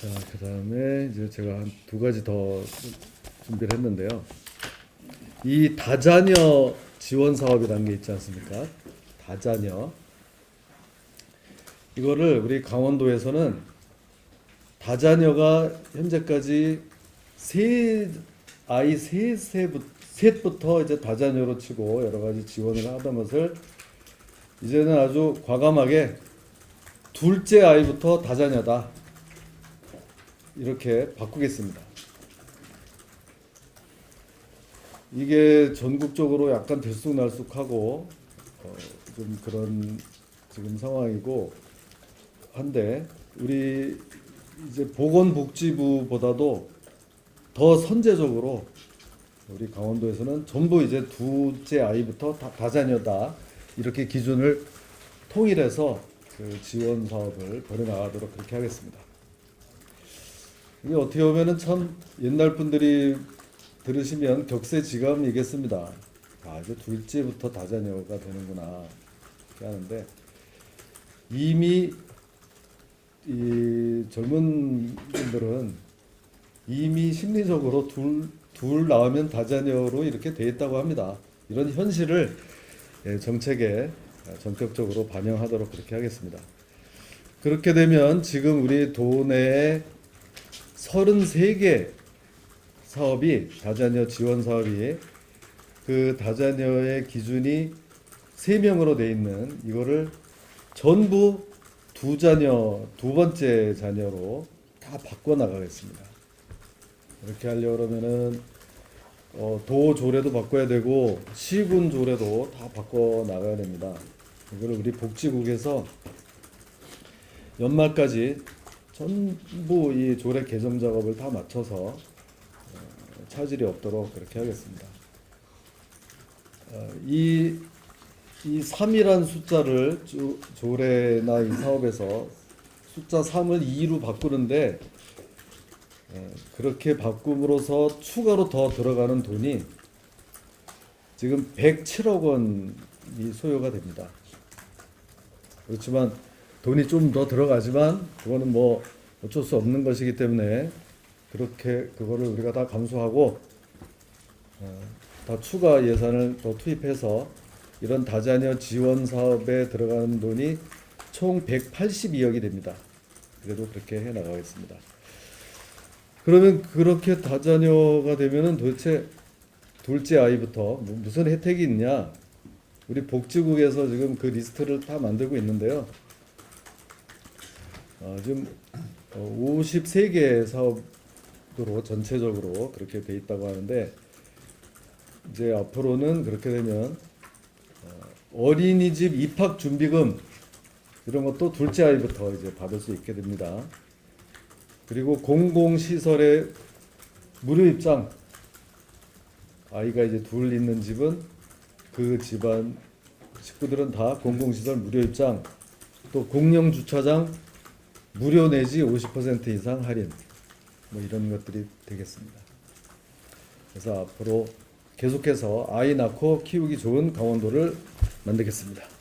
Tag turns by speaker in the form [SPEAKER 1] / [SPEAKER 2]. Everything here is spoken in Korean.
[SPEAKER 1] 자, 그 다음에 이제 제가 한 두 가지 더 준비를 했는데요. 이 다자녀 지원 사업이라는 게 있지 않습니까? 다자녀. 이거를 우리 강원도에서는 다자녀가 현재까지 세 아이 세 세부 셋부터 이제 다자녀로 치고 여러 가지 지원을 하던 것을 이제는 아주 과감하게 둘째 아이부터 다자녀다 이렇게 바꾸겠습니다. 이게 전국적으로 약간 들쑥날쑥하고 어, 좀 그런 지금 상황이고 한데 우리 이제 보건복지부보다도 더 선제적으로 우리 강원도에서는 전부 이제 둘째 아이부터 다, 다자녀다 이렇게 기준을 통일해서 그 지원 사업을 벌여 나가도록 그렇게 하겠습니다. 이게 어떻게 보면은 참 옛날 분들이 들으시면 격세지감이겠습니다. 아 이제 둘째부터 다자녀가 되는구나 하는데 이미 이 젊은 분들은 이미 심리적으로 둘, 둘 낳으면 다자녀로 이렇게 돼 있다고 합니다. 이런 현실을 예, 정책에 전격적으로 반영하도록 그렇게 하겠습니다. 그렇게 되면 지금 우리 도내에 33개 사업이 다자녀 지원 사업이 그 다자녀의 기준이 3명으로 돼 있는 이거를 전부 두 자녀, 두 번째 자녀로 다 바꿔 나가겠습니다. 이렇게 하려고 그러면은 어, 도 조례도 바꿔야 되고 시군 조례도 다 바꿔 나가야 됩니다. 이거를 우리 복지국에서 연말까지 전부 이 조례 개정 작업을 다 마쳐서 어, 차질이 없도록 그렇게 하겠습니다. 어, 이, 이 3이란 숫자를 조, 조례나 이 사업에서 숫자 3을 2로 바꾸는데 예, 그렇게 바꿈으로써 추가로 더 들어가는 돈이 지금 107억 원이 소요가 됩니다. 그렇지만 돈이 좀 더 들어가지만 그거는 뭐 어쩔 수 없는 것이기 때문에 그렇게 그거를 우리가 다 감수하고 어, 다 추가 예산을 더 투입해서 이런 다자녀 지원 사업에 들어가는 돈이 총 182억이 됩니다. 그래도 그렇게 해 나가겠습니다. 그러면 그렇게 다자녀가 되면은 도대체 둘째 아이부터 무- 무슨 혜택이 있냐? 우리 복지국에서 지금 그 리스트를 다 만들고 있는데요. 어, 지금 53개 사업으로 전체적으로 그렇게 돼 있다고 하는데 이제 앞으로는 그렇게 되면 어, 어린이집 입학 준비금 이런 것도 둘째 아이부터 이제 받을 수 있게 됩니다. 그리고 공공시설의 무료 입장 아이가 이제 둘 있는 집은 그 집안 식구들은 다 공공시설 무료 입장 또 공영 주차장 무료 내지 50% 이상 할인 뭐 이런 것들이 되겠습니다. 그래서 앞으로 계속해서 아이 낳고 키우기 좋은 강원도를 만들겠습니다.